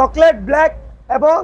Chocolate black এবং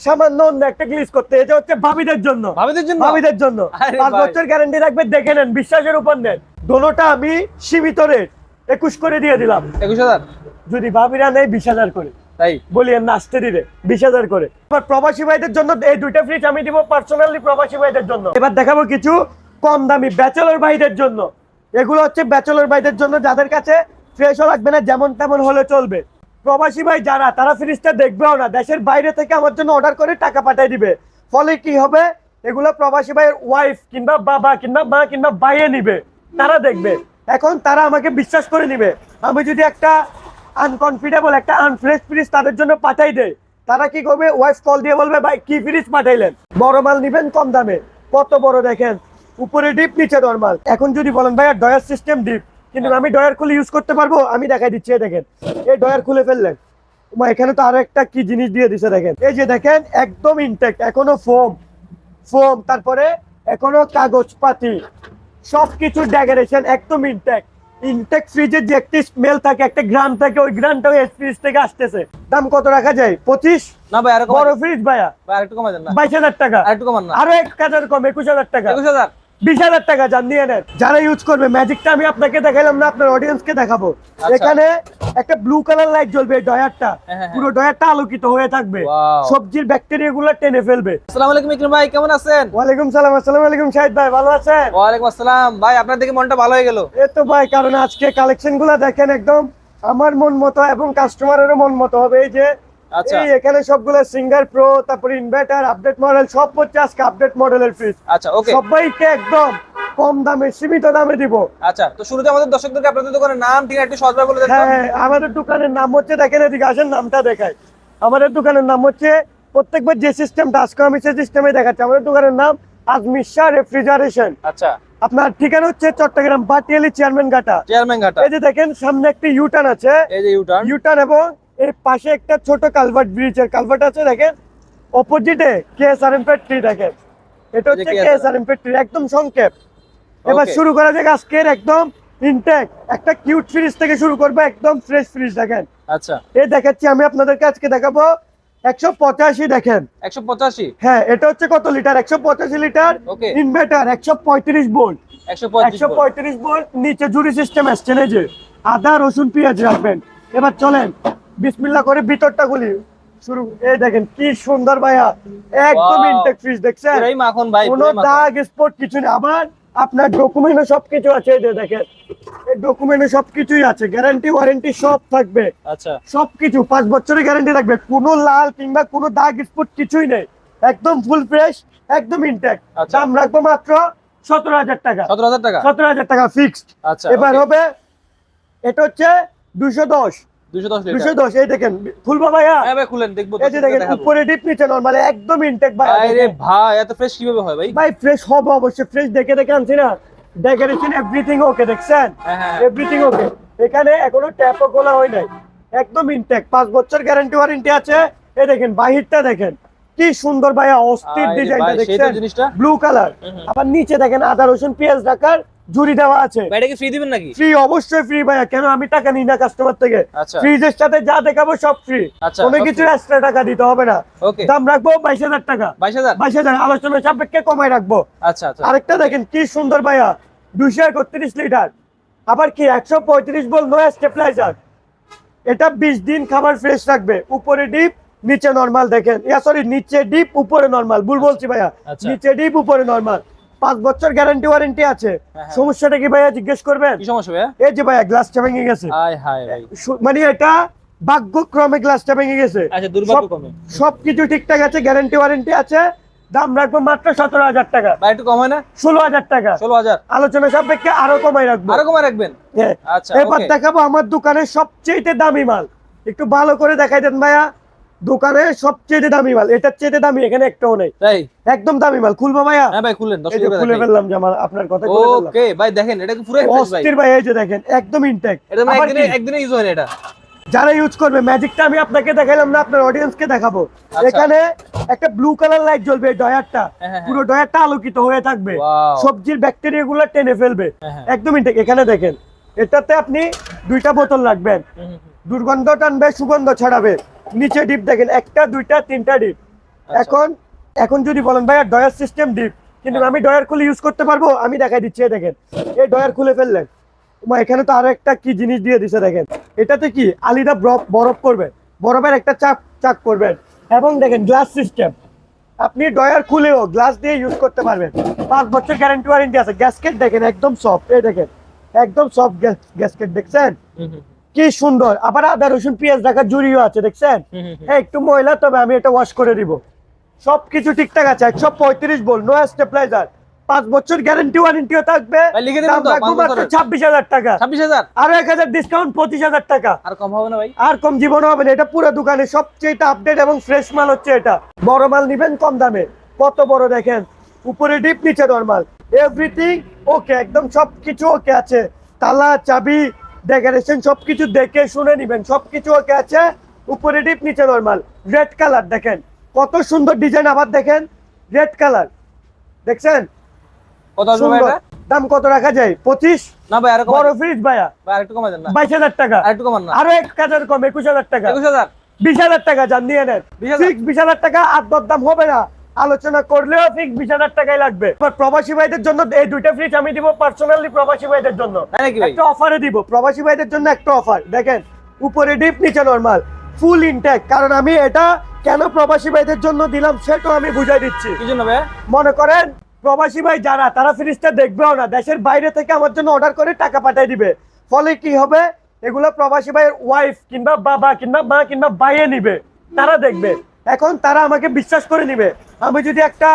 সামান্য অন্য একটা গ্লিজ করতে। এটা হচ্ছে ভাবিদের জন্য। ভাবিদের জন্য? ভাবিদের জন্য। পাঁচ বছর গ্যারান্টি রাখবে দেখে নেন বিশ্বাসের উপর নেন। দোনোটা আমি সীমিত রেট একুশ করে দিয়ে দিলাম। একুশ হাজার? যদি ভাবিরা নেই বিশ হাজার করে। তাই? বলি নাচতে দিলে বিশ হাজার করে। এবার প্রবাসী ভাইদের জন্য এই দুইটা ফ্রিজ আমি দিব পার্সোনালি প্রবাসী ভাইদের জন্য। এবার দেখাবো কিছু কম দামি ব্যাচেলর ভাইদের জন্য। এগুলো হচ্ছে ব্যাচেলর ভাইদের জন্য যাদের কাছে ফ্রেশও লাগবে না যেমন তেমন হলে চলবে। প্রবাসী ভাই যারা, তারা ফ্রিজটা দেখবেও না। দেশের বাইরে থেকে আমার জন্য অর্ডার করে টাকা পাঠিয়ে দিবে। ফলে কি হবে? এগুলো প্রবাসী ভাইয়ের ওয়াইফ কিংবা বাবা কিংবা মা কিংবা বাইয়ে নিবে। তারা দেখবে। এখন তারা আমাকে বিশ্বাস করে নিবে। আমি যদি একটা আনকনফিডেবল একটা আনফ্রেশ ফ্রিজ তাদের জন্য পাঠাই দেয় তারা কি করবে? ওয়াইফ কল দিয়ে বলবে, ভাই, কি ফ্রিজ পাঠাইলেন? বড় মাল নিবেন কম দামে। কত বড় দেখেন? উপরে ডিপ নিচে নরমাল এখন যদি বলেন ভাই ডয়ার সিস্টেম ডিপ কিন্তু আমি ডয়ার খুলে ইউজ করতে পারব? আমি দেখাই দিচ্ছি দেখেন। এই ডয়ার খুলে ফেললেন। এখানে তো আরও একটা কি জিনিস দিয়ে দিছে দেখেন। এই যে দেখেন একদম ইনটেক্ট এখনও ফোম ফোম তারপরে এখনও কাগজ পাতি। সবকিছু ডেকোরেশন একদম ইনটেক্ট ইনটেক ফ্রিজের যে একটি স্মেল থাকে একটা গ্রাম থাকে ওই গ্রামটা ওই ফ্রিজ থেকে আসতেছে। দাম কত রাখা যায়? পঁচিশ? না ভাই আরও বড় ফ্রিজ ভাইয়া। ভাই আরেকটু কমাই দেন না। বাইশ হাজার টাকা। আরেকটু কমান না। আরও এক হাজার কম একুশ হাজার টাকা। একুশ হাজার? বিশ হাজার টাকা জান নিয়ে নেন। যারা ইউজ করবে ম্যাজিকটা আমি আপনাকে দেখাইলাম না আপনার অডিয়েন্সকে দেখাবো। আচ্ছা। এখানে একটা ব্লু কালার লাইট জ্বলবে ডয়ারটা। হ্যাঁ, হ্যাঁ। পুরো ডয়ারটা আলোকিত হয়ে থাকবে। সবজির ব্যাকটেরিয়া গুলো টেনে ফেলবে। আসসালামু আলাইকুম ইকরাম ভাই কেমন আছেন? ওয়ালাইকুম সালাম আসসালামু আলাইকুম শাহিদ ভাই ভালো আছেন? ওয়ালাইকুম আসসালাম। ভাই আপনার দেখে মনটা ভালো হয়ে গেল। এ তো ভাই কারণ আজকে কালেকশনগুলা দেখেন একদম আমার মন মতো এবং কাস্টমারেরও মন মতো হবে এই যে আচ্ছা। এখানে সবগুলো সিঙ্গার প্রো তারপরে ইনভার্টার আপডেট মডেল সব হচ্ছে আজকে আপডেট মডেলের ফ্রিজ আচ্ছা ওকে সবাইকে একদম কম দামে সীমিত দামে দিব। আচ্ছা তো শুরুতে আমাদের দর্শকদেরকে আপনাদের দোকানের নাম ঠিক একটু সহজভাবে বলে দেন হ্যাঁ আমাদের দোকানের নাম হচ্ছে দেখেন এদিকে আসেন নামটা দেখায় আমাদের দোকানের নাম হচ্ছে প্রত্যেকবার যে সিস্টেমটা আজকে আমি সেই সিস্টেমে দেখাচ্ছি। আমাদের দোকানের নাম আজমিশা রেফ্রিজারেশন আচ্ছা। আপনার ঠিকানা হচ্ছে চট্টগ্রাম বাটিয়ালি চেয়ারম্যান ঘাটা চেয়ারম্যান ঘাটা এই যে দেখেন সামনে একটা ইউটার্ন আছে। এই যে ইউটার্ন ইউটার্ন এবং এর পাশে একটা ছোট কালভার্ট ব্রিজের কালভার্ট আছে দেখেন? অপোজিটে কেএসআরএম ফ্যাক্টরি দেখেন? এটা হচ্ছে KSRM কেএসআরএম ফ্যাক্টরি একদম সংক্ষেপ। এবার শুরু করা যাক আজকের একদম ইনটেক একটা কিউট ফ্রিজ থেকে শুরু করব একদম ফ্রেশ ফ্রিজ দেখেন? আচ্ছা। এই দেখাচ্ছি আমি আপনাদেরকে আজকে দেখাবো একশো পঁচাশি দেখেন। একশো পঁচাশি? হ্যাঁ এটা হচ্ছে কত লিটার একশো পঁচাশি লিটার ইনভার্টার একশো পঁয়ত্রিশ ভোল্ট একশো পঁয়ত্রিশ নিচে জুড়ি সিস্টেম আসছে না যে। আদা রসুন পেঁয়াজ রাখবেন। এবার চলেন বিসমিল্লা করে ভিতরটা গুলি শুরু। এই দেখেন কি সুন্দর ভাইয়া। একদম. ইনটেক ফ্রিজ দেখছেন? পুরাই মাখন ভাই কোনো। দাগ স্পট কিছু নেই। আবার আপনার ডকুমেন্টও সবকিছু আছে এই দেখেন। এই ডকুমেন্টে সবকিছুই আছে। গ্যারান্টি ওয়ারেন্টি সব থাকবে। আচ্ছা। সবকিছু পাঁচ বছরের গ্যারান্টি থাকবে। কোনো লাল কিংবা কোনো দাগ স্পট কিছুই নেই। একদম ফুল ফ্রেশ একদম ইনটেক আচ্ছা। দাম রাখব মাত্র সতেরো হাজার টাকা। সতেরো হাজার টাকা? সতেরো হাজার টাকা ফিক্সড আচ্ছা এবার হবে এটা হচ্ছে দুশো। এই দেখেন খুলবো ভাইয়া? হ্যাঁ ভাই খুলেন দেখব এই দেখেন উপরে ডিপ নিচে নর্মাল একদম ইনটেক ভাই আরে ভাই এত ফ্রেশ কীভাবে হয় ভাই? ভাই ফ্রেশ হবে অবশ্যই ফ্রেশ দেখে দেখে আনছি না। ডেকোরেশন এভরিথিং ওকে দেখছেন? হ্যাঁ, হ্যাঁ। এভরিথিং ওকে এখানে এখনও ট্যাপও খোলা হয় নাই। একদম ইনটেক পাঁচ বছর গ্যারান্টি ওয়ারেন্টি আছে। এই দেখেন বাহিরটা দেখেন কি সুন্দর ভাইয়া অস্থির ডিজাইনটা দেখছেন? Blue colour. আবার নিচে দেখেন আদা রসুন পেঁয়াজ রাখার ঝুড়ি দেওয়া আছে। ফ্রি দিবেন নাকি? ফ্রি অবশ্যই ফ্রি ভাইয়া। কেন আমি টাকা নিই না কাস্টমার থেকে? আচ্ছা। ফ্রিজের সাথে যা দেখাবো সব ফ্রি আচ্ছা, কোনো কিছু এক্সট্রা টাকা দিতে হবে না। দাম রাখব বাইশ হাজার টাকা। বাইশ হাজার? বাইশ হাজার আলোচনা সাপেক্ষে কমাই রাখব। আচ্ছা আচ্ছা। আরেকটা দেখেন কি সুন্দর ভাইয়া। দুশো একত্রিশ লিটার। আবার কি একশো পঁয়ত্রিশ বল নো স্টেপলাইজার এটা বিশ দিন খাবার ফ্রেশ রাখবে। উপরে ডিপ নিচে নরমাল দেখেন। ইয়া সরি নিচে ডিপ উপরে নরমাল ভুল বলছি ভাইয়া। আচ্ছা। নিচে ডিপ উপরে নরমাল পাঁচ বছর গ্যারান্টি ওয়ারেন্টি আছে। হ্যাঁ, হ্যাঁ। সমস্যাটা কি ভাইয়া জিজ্ঞেস করবেন? কি সমস্যা ভাইয়া? এই যে ভাইয়া গ্লাসটা ভেঙে গেছে। মানে এটা ভাগ্যক্রমে গ্লাসটা ভেঙে গেছে। আচ্ছা সবকিছু ঠিকঠাক আছে গ্যারান্টি ওয়ারেন্টি আছে। দাম রাখব মাত্র সতেরো হাজার টাকা। একটু কম হয় না? ষোলো হাজার টাকা। ষোলো হাজার। আলোচনা সাপেক্ষে আরও কমাই রাখব। আরও কমে রাখবেন? হ্যাঁ। আচ্ছা, এবার দেখাবো আমার দোকানের সবচেয়ে দামি মাল। একটু ভালো করে দেখাই দেন ভাইয়া। দোকানে সবচেয়ে দামি মাল এটার চেয়ে দামি এখানে একটাও নেই। তাই? একদম দামি মাল খুলবো ভাইয়া? হ্যাঁ ভাই এই খুলে ফেললাম যে আমার আপনার কথা ওকে ভাই দেখেন এটা কি পুরো ভাই? অস্থির ভাই এই যে দেখেন একদম ইনটেক এটা একদিনে একদিনে ইউজ হয় না এটা। যারা ইউজ করবে ম্যাজিকটা আমি আপনাকে দেখাইলাম না আপনার অডিয়েন্সকে দেখাবো। আচ্ছা। এখানে একটা ব্লু কালার লাইট জ্বলবে ডয়ারটা। হ্যাঁ, হ্যাঁ, পুরো ডয়ারটা আলোকিত হয়ে থাকবে। সবজির ব্যাকটেরিয়া গুলো টেনে ফেলবে। হ্যাঁ, হ্যাঁ। একদম ইনটেক এখানে দেখেন এটাতে আপনি দুইটা বোতল রাখবেন। দুর্গন্ধ টানবে সুগন্ধ ছড়াবে। নিচে ডিপ দেখেন একটা দুইটা তিনটা ডিপ আচ্ছা। এখন এখন যদি বলেন ভাইয়া ডয়ার সিস্টেম ডিপ কিন্তু হ্যাঁ। আমি ডয়ার খুলে ইউজ করতে পারব? আমি দেখাই দিচ্ছি দেখেন। এই ডয়ার খুলে ফেললেন। এখানে তো আরও একটা কি জিনিস দিয়ে দিছে দেখেন। এটাতে কি? আলিদা বরফ বরফ করবেন। বরফের একটা চাপ চাক করবেন। এবং দেখেন গ্লাস সিস্টেম আপনি ডয়ার খুলেও গ্লাস দিয়ে ইউজ করতে পারবেন। পাঁচ বছর গ্যারান্টি ওয়ারেন্টি আছে। গ্যাসকেট দেখেন একদম সফট এই দেখেন একদম সফট গ্যাসকেট দেখছেন? কি সুন্দর। আবার আদা রসুন পেঁয়াজ রাখার জুড়িও আছে দেখছেন? হ্যাঁ একটু ময়লা তবে আমি এটা ওয়াশ করে দিব সবকিছু ঠিকঠাক আছে একশো পঁয়ত্রিশ বল নো স্টেপলাইজার পাঁচ বছর গ্যারেন্টি ওয়ারেন্টিও থাকবে। ছাব্বিশ হাজার টাকা। ছাব্বিশ হাজার? আরও এক হাজার ডিসকাউন্ট পঁচিশ হাজার টাকা। আর কম হবে না ভাই? আর কম জীবন হবে না এটা পুরো দোকানে সবচেয়ে আপডেট এবং ফ্রেশ মাল হচ্ছে এটা। বড় মাল নিবেন কম দামে। কত বড় দেখেন? উপরে ডিপ নিচে নরমাল এভরিথিং ওকে একদম সবকিছু ওকে আছে। তালা চাবি ডেকোরেশন সবকিছু দেখে শুনে নিবেন। সবকিছু ওকে আছে উপরে ডিপ নিচে নরমাল রেড কালার দেখেন। কত সুন্দর ডিজাইন আবার দেখেন। রেড কালার দেখছেন? দাম কত রাখা যায়? পঁচিশ? না ভাই আর বড় ফ্রিজ ভাইয়া। আরেকটু বাইশ হাজার টাকা। আরেকটু কমান না। আরও এক হাজার কম একুশ হাজার টাকা। একুশ হাজার? বিশ হাজার টাকা যান নিয়ে নেন। বিশ হাজার টাকা আর দরদাম হবে না। আলোচনা করলেও ফিক্স বিশ হাজার টাকাই লাগবে। প্রবাসী ভাইদের জন্য এই দুইটা ফ্রিজ আমি দিব পার্সোনালি প্রবাসী ভাইদের জন্য। একটা অফারে দিব। প্রবাসী ভাইদের জন্য একটা অফার দেখেন উপরে ডিপ নিচে নরমাল ফুল ইনটেক কারণ আমি এটা কেন প্রবাসী ভাইদের জন্য দিলাম সেটাও আমি বুঝাই দিচ্ছি। মনে করেন প্রবাসী ভাই যারা তারা ফ্রিজটা দেখবেও না। দেশের বাইরে থেকে আমার জন্য অর্ডার করে টাকা পাঠিয়ে দিবে। ফলে কি হবে? এগুলো প্রবাসী ভাইয়ের ওয়াইফ কিংবা বাবা কিংবা মা কিংবা বাইয়ে নিবে। তারা দেখবে। এখন তারা আমাকে বিশ্বাস করে নিবে। আমি যদি একটা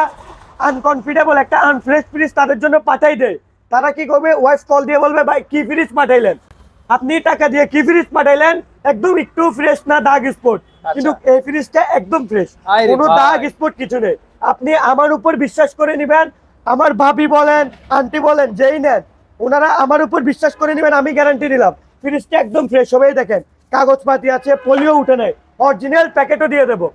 আনকনফিডেবল একটা আনফ্রেশ ফ্রিজ তাদের জন্য পাঠাই দেয় তারা কি করবে? ওয়াইফ কল দিয়ে বলবে ভাই কি ফ্রিজ পাঠাইলেন? আপনি টাকা দিয়ে কি ফ্রিজ পাঠাইলেন? একদম একটু ফ্রেশ না দাগ স্পট কিন্তু এই ফ্রিজটা একদম ফ্রেশ কোনো দাগ স্পট কিছু নেই। আপনি আমার উপর বিশ্বাস করে নেবেন আমার ভাবি বলেন আন্টি বলেন যেই নেন ওনারা আমার উপর বিশ্বাস করে নেবেন আমি গ্যারান্টি দিলাম। ফ্রিজটা একদম ফ্রেশ হবেই দেখেন। কাগজপাতি আছে পলিও উঠে নেই। অরিজিনাল প্যাকেটও দিয়ে দেবো।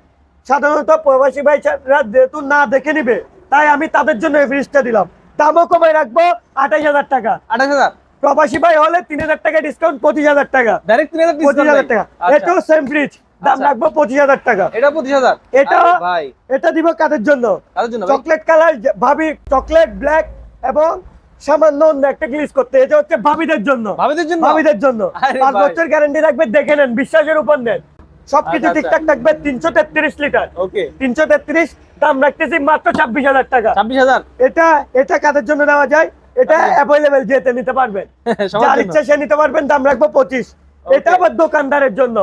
সাধারণত প্রবাসী ভাইরা যেহেতু না দেখে নিবে তাই আমি তাদের জন্য এই ফ্রিজটা দিলাম। দামও কমাই রাখব আঠাশ হাজার টাকা। আঠাশ হাজার? প্রবাসী ভাই হলে তিন হাজার টাকা ডিসকাউন্ট পঁচিশ হাজার টাকা। ডাইরেক্ট তিন হাজার পঁচিশ হাজার টাকা। এটাও সেম ফ্রিজ দাম আচ্ছা। রাখব পঁচিশ হাজার টাকা। এটা পঁচিশ হাজার? এটা- ভাই। এটা দিব কাদের জন্য? চকলেট কালার ভাবি চকলেট ব্ল্যাক এবং সামান্য অন্য একটা করতে। এটা হচ্ছে ভাবিদের জন্য। ভাবিদের জন্য? ভাবিদের জন্য। পাঁচ বছর গ্যারান্টি রাখবে দেখে নেন বিশ্বাসের উপর নেন। সবকিছু আচ্ছা, আচ্ছা। ঠিকঠাক থাকবে তিনশো তেত্রিশ লিটার। ওকে। তিনশো তেত্রিশ দাম রাখতেছি মাত্র ছাব্বিশ হাজার টাকা। ছাব্বিশ হাজার? এটা এটা কাদের জন্য নেওয়া যায়? এটা আচ্ছা। অ্যাভেলেবেল যেতে নিতে পারবেন। যার ইচ্ছা সে নিতে পারবেন দাম রাখব পঁচিশ। এটা আবার দোকানদারের জন্য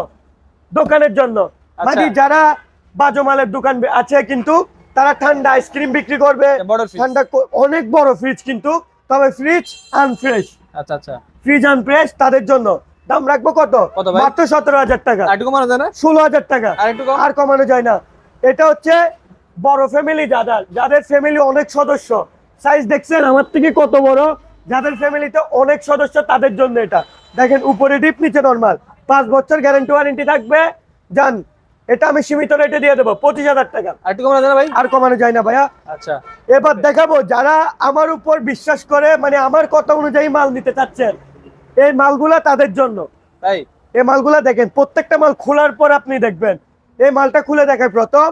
দোকানের জন্য। আচ্ছা। মানে যারা বাজো মালের দোকান আছে কিন্তু তারা ঠান্ডা আইসক্রিম বিক্রি করবে। ঠান্ডা অনেক বড় ফ্রিজ কিন্তু তবে ফ্রিজ আনফ্রেশ আচ্ছা আচ্ছা। ফ্রিজ আনফ্রেশ তাদের জন্য। দাম রাখব কত? মাত্র সতেরো হাজার টাকা। কমানো যায় না? ষোলো হাজার টাকা। আর কমানো যায় না। এটা হচ্ছে বড় ফ্যামিলি যাদের। যাদের ফ্যামিলি অনেক সদস্য। সাইজ দেখছেন? আমার থেকে কত বড়? যাদের ফ্যামিলিতে অনেক সদস্য তাদের জন্য এটা। দেখেন উপরে ডিপ নিচে নর্মাল পাঁচ বছর গ্যারেন্টি ওয়ারেন্টি থাকবে। যান এটা আমি সীমিত রেটে দিয়ে দেবো। পঁচিশ হাজার টাকা। আর কমানো যায় না ভাই? আর কমানো যায় না ভাইয়া। আচ্ছা। এবার দেখাবো যারা আমার উপর বিশ্বাস করে মানে আমার কথা অনুযায়ী মাল নিতে চাচ্ছেন। এই মালগুলা তাদের জন্য। তাই? এই মালগুলা দেখেন প্রত্যেকটা মাল খোলার পর আপনি দেখবেন। এই মালটা খুলে দেখেন প্রথম।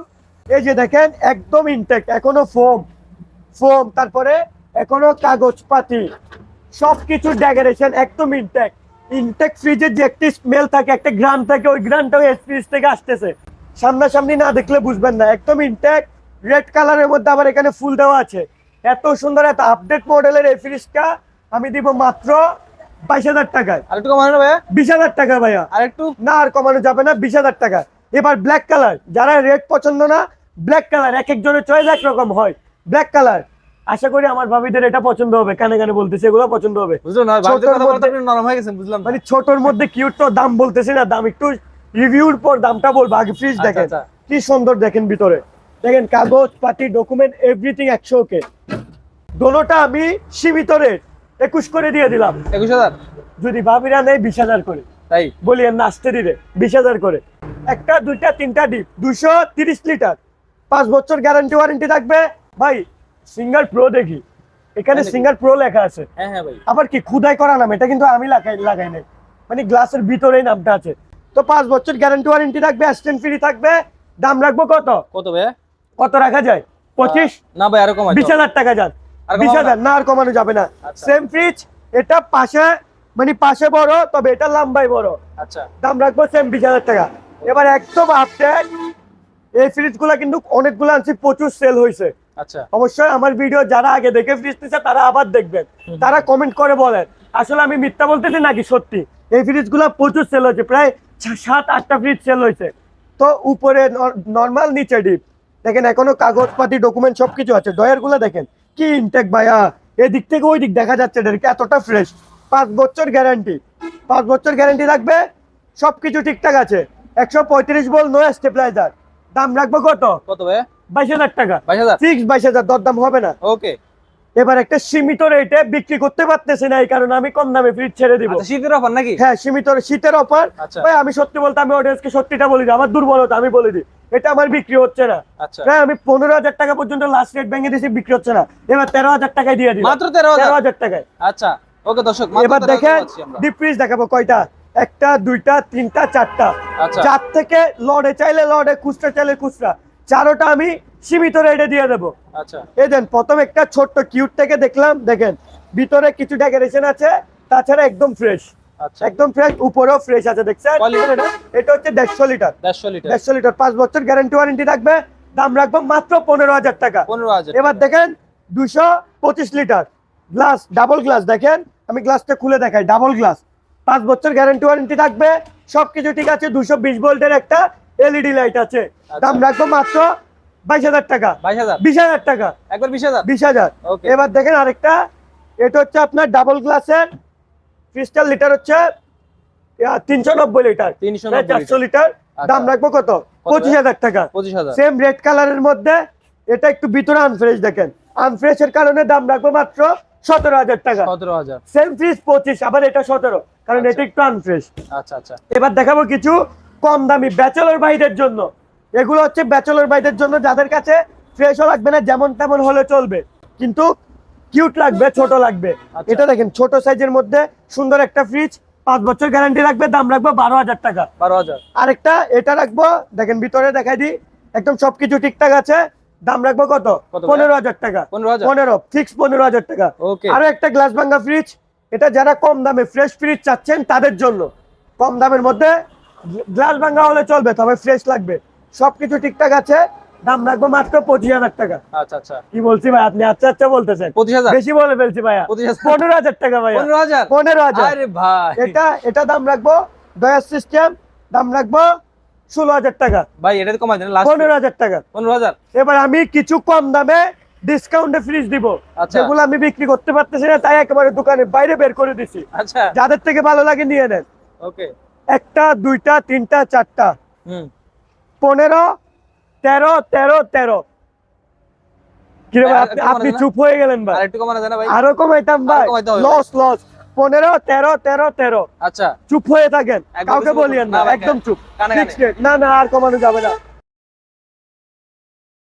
এই যে দেখেন একদম ইনটেক্ট এখনও ফোম ফোম তারপরে এখনও কাগজপাতি সবকিছু ডেকোরেশন একদম ইনটেক ইনটেক ফ্রিজের যে একটি স্মেল থাকে একটা গ্রাম থাকে ওই গ্রামটাও এই ফ্রিজ থেকে আসতেছে। সামনাসামনি না দেখলে বুঝবেন না। একদম ইনটেক রেড কালারের মধ্যে আবার এখানে ফুল দেওয়া আছে। এত সুন্দর এত আপডেট মডেলের এই ফ্রিজটা আমি দিব মাত্র বাইশ হাজার টাকায়। আর একটু কমানো ভাইয়া? বিশ হাজার টাকা ভাইয়া। আর একটু? না আর কমানো যাবে না বিশ হাজার টাকা। এবার ব্ল্যাক কালার যারা রেড পছন্দ না ব্ল্যাক কালার এক একজনের চয়েস এক রকম হয়। ব্ল্যাক কালার আশা করি আমার ভাবিদের এটা পছন্দ হবে কানে কানে বলতেছে এগুলো পছন্দ হবে। নরম হয়ে গেছেন বুঝলাম। মানে ছোটর মধ্যে কিউট তো দাম বলতেছে না দাম একটু রিভিউর পর দামটা বলব। আগে ফ্রিজ আচ্ছা, দেখেন আচ্ছা। কি সুন্দর দেখেন ভিতরে। দেখেন কাগজ পাতি ডকুমেন্ট এভরিথিং একশো ওকে দোনোটা আমি সীমিত রেট একুশ করে দিয়ে দিলাম। একুশ হাজার? যদি ভাবিরা নেই বিশ হাজার করে। তাই? বলি না আসতে দিলে বিশ হাজার করে। একটা দুইটা তিনটা ডিপ দুশো তিরিশ লিটার। পাঁচ বছর গ্যারান্টি ওয়ারেন্টি থাকবে। ভাই সিঙ্গার প্রো দেখি। এখানে সিঙ্গার প্রো লেখা আছে। হ্যাঁ হ্যাঁ আবার কি খুদাই করা নাম? এটা কিন্তু আমি লাগাই লাগাই নাই। মানে গ্লাসের ভিতরেই নামটা আছে। তো পাঁচ বছর গ্যারান্টি ওয়ারেন্টি থাকবে অ্যাসিস্ট্যান্ট ফ্রি থাকবে। দাম রাখব কত? কত ভাই কত রাখা যায়? পঁচিশ? না ভাই এরকম বিশ হাজার টাকা যান। কমাবো বিশ হাজার না আর কমানো যাবে না। আচ্ছা। সেম ফ্রিজ এটা পাশে মানে পাশে বড় তবে এটা লম্বাই বড়। আচ্ছা। দাম রাখব সেম বিশ হাজার টাকা। এবার একদম আপডেট এই ফ্রিজগুলা কিন্তু অনেকগুলো আনছি প্রচুর সেল হয়েছে আচ্ছা। অবশ্যই আমার ভিডিও যারা আগে দেখে ফ্রিজ নিচ্ছে তারা আবার দেখবেন। তারা কমেন্ট করে বলেন আসলে আমি মিথ্যা বলতেছি নাকি সত্যি? এই ফ্রিজগুলা প্রচুর সেল হয়েছে প্রায় সাত আটটা ফ্রিজ সেল হয়েছে তো উপরে নর্মাল নিচে ডিপ দেখেন এখনও কাগজপাতি ডকুমেন্ট সবকিছু আছে। ডয়ারগুলো দেখেন। কি ইনটেক ভাইয়া? এদিক থেকে ওই দিক দেখা যাচ্ছে এদেরকে এতটা ফ্রেশ পাঁচ বছর গ্যারান্টি পাঁচ বছর গ্যারান্টি থাকবে সবকিছু ঠিকঠাক আছে। একশো পঁয়ত্রিশ বল নো স্টেবিলাইজার দাম রাখব কত? কত বাইশ হাজার টাকা। বাইশ হাজার? ফিক্স বাইশ হাজার দরদাম হবে না। ওকে এবার একটা সীমিত রেটে বিক্রি করতে পারতেছি না এই কারণে আমি কম দামে ফ্রিজ ছেড়ে দিব। আচ্ছা শীতের অফার নাকি? হ্যাঁ সীমিত শীতের অফার আচ্ছা। ভাই আমি সত্যি বলতে আমি অডিয়েন্সকে সত্যিটা বলি দিই আমার দুর্বলতা আমি বলে দিই। এটা আমার বিক্রি হচ্ছে না। আচ্ছা। প্রায় আমি পনেরো হাজার টাকা পর্যন্ত লাস্ট রেট ভেঙে দিয়েছি বিক্রি হচ্ছে না। এবার তেরো হাজার টাকায় দিয়ে দিই মাত্র তেরো হাজার? টাকায়। আচ্ছা ওকে দর্শক এবার দেখেন ডিপ ফ্রিজ দেখাবো কয়টা? একটা দুইটা তিনটা চারটা। আচ্ছা। চার থেকে লড়ে চাইলে লড়ে খুচরা চাইলে খুচরা। চারোটা আমি সীমিত রেটে দিয়ে দেবো। আচ্ছা। এই দেন প্রথম একটা ছোট্ট কিউট থেকে দেখলাম দেখেন। ভিতরে কিছু ডেকোরেশন আছে তাছাড়া একদম ফ্রেশ আচ্ছা একদম ফ্রেশ উপরেও ফ্রেশ আছে দেখছেন? এটা? হচ্ছে দেড়শো লিটার। দেড়শো লিটার। দেড়শো লিটার পাঁচ বছর গ্যারান্টি ওয়ারেন্টি থাকবে। দাম রাখব মাত্র পনেরো হাজার টাকা। পনেরো হাজার এবার দেখেন দুশো পঁচিশ লিটার। গ্লাস ডাবল গ্লাস দেখেন? আমি গ্লাসটা খুলে দেখাই ডাবল গ্লাস পাঁচ বছর গ্যারান্টি ওয়ারেন্টি থাকবে। সবকিছু ঠিক আছে দুশো বিশ ভোল্টের একটা এলইডি লাইট আছে। দাম রাখব মাত্র বাইশ হাজার টাকা। বিশ হাজার টাকা। একবার বিশ হাজার? বিশ হাজার। এবার দেখেন আরেকটা এটা হচ্ছে আপনার ডাবল গ্লাসের ক্রিস্টাল লিটার হচ্ছে তিনশো নব্বই লিটার। 390 চারশো লিটার। দাম আচ্ছা। রাখব কত? পঁচিশ হাজার টাকা। সেম রেড কালারের মধ্যে এটা একটু ভিতরে আনফ্রেশ দেখেন। আনফ্রেশ এর কারণে দাম রাখব মাত্র সতেরো হাজার টাকা। সতেরো হাজার। সেম ফ্রিজ পঁচিশ আবার এটা সতেরো কারণ এটা একটু আনফ্রেশ আচ্ছা আচ্ছা। এবার দেখাবো কিছু কম দামি ব্যাচেলর ভাইদের জন্য। এগুলো হচ্ছে ব্যাচেলর ভাইদের জন্য যাদের কাছে ফ্রেশও লাগবে না যেমন তেমন হলে চলবে। কিন্তু কিউট লাগবে ছোট লাগবে। আচ্ছা। এটা দেখেন ছোট সাইজের মধ্যে সুন্দর একটা ফ্রিজ পাঁচ বছর গ্যারান্টি রাখবে দাম রাখব বারো হাজার টাকা। বারো হাজার। আরেকটা এটা রাখব দেখেন ভিতরে দেখাই দিই একদম সবকিছু ঠিকঠাক আছে দাম রাখব কত? পনেরো হাজার টাকা। পনেরো ফিক্স পনেরো হাজার টাকা। আরও একটা গ্লাস ভাঙ্গা ফ্রিজ এটা যারা কম দামে ফ্রেশ ফ্রিজ চাচ্ছেন তাদের জন্য। কম দামের মধ্যে গ্লাস ভাঙ্গা হলে চলবে তবে ফ্রেশ লাগবে। সবকিছু ঠিকঠাক আছে দাম রাখব মাত্র পঁচিশ হাজার টাকা। আচ্ছা আচ্ছা। কি বলছি ভাই? আপনি আচ্ছা আচ্ছা বলতেছেন। পঁচিশ হাজার? বেশি বলে ফেলছি ভাইয়া। পনেরো হাজার টাকা ভাইয়া। পনেরো হাজার? পনেরো হাজার। ভাই। এটা এটা দাম রাখব ডয়ার সিস্টেম দাম রাখব ষোলো হাজার টাকা। ভাই এটা তো কমাই দেন পনেরো হাজার টাকা। পনেরো হাজার? এবার আমি কিছু কম দামে ডিসকাউন্টে ফ্রিজ দিব। আচ্ছা। যেগুলো আমি বিক্রি করতে পারতেছি না তাই একেবারে দোকানের বাইরে বের করে দিছি। আচ্ছা। যাদের থেকে ভালো লাগে নিয়ে নেন। ওকে একটা দুইটা তিনটা চারটা। পনেরো তেরো তেরো তেরো। আপনি-? চুপ হয়ে গেলেন ভাই। একটু কমানো যায় না ভাই। আরও কমাইতাম ভাই। লস লস পনেরো তেরো তেরো তেরো। আচ্ছা। চুপ হয়ে থাকেন। কাউকে বলিয়েন না। একদম চুপ। না না আর কমানো যাবে না।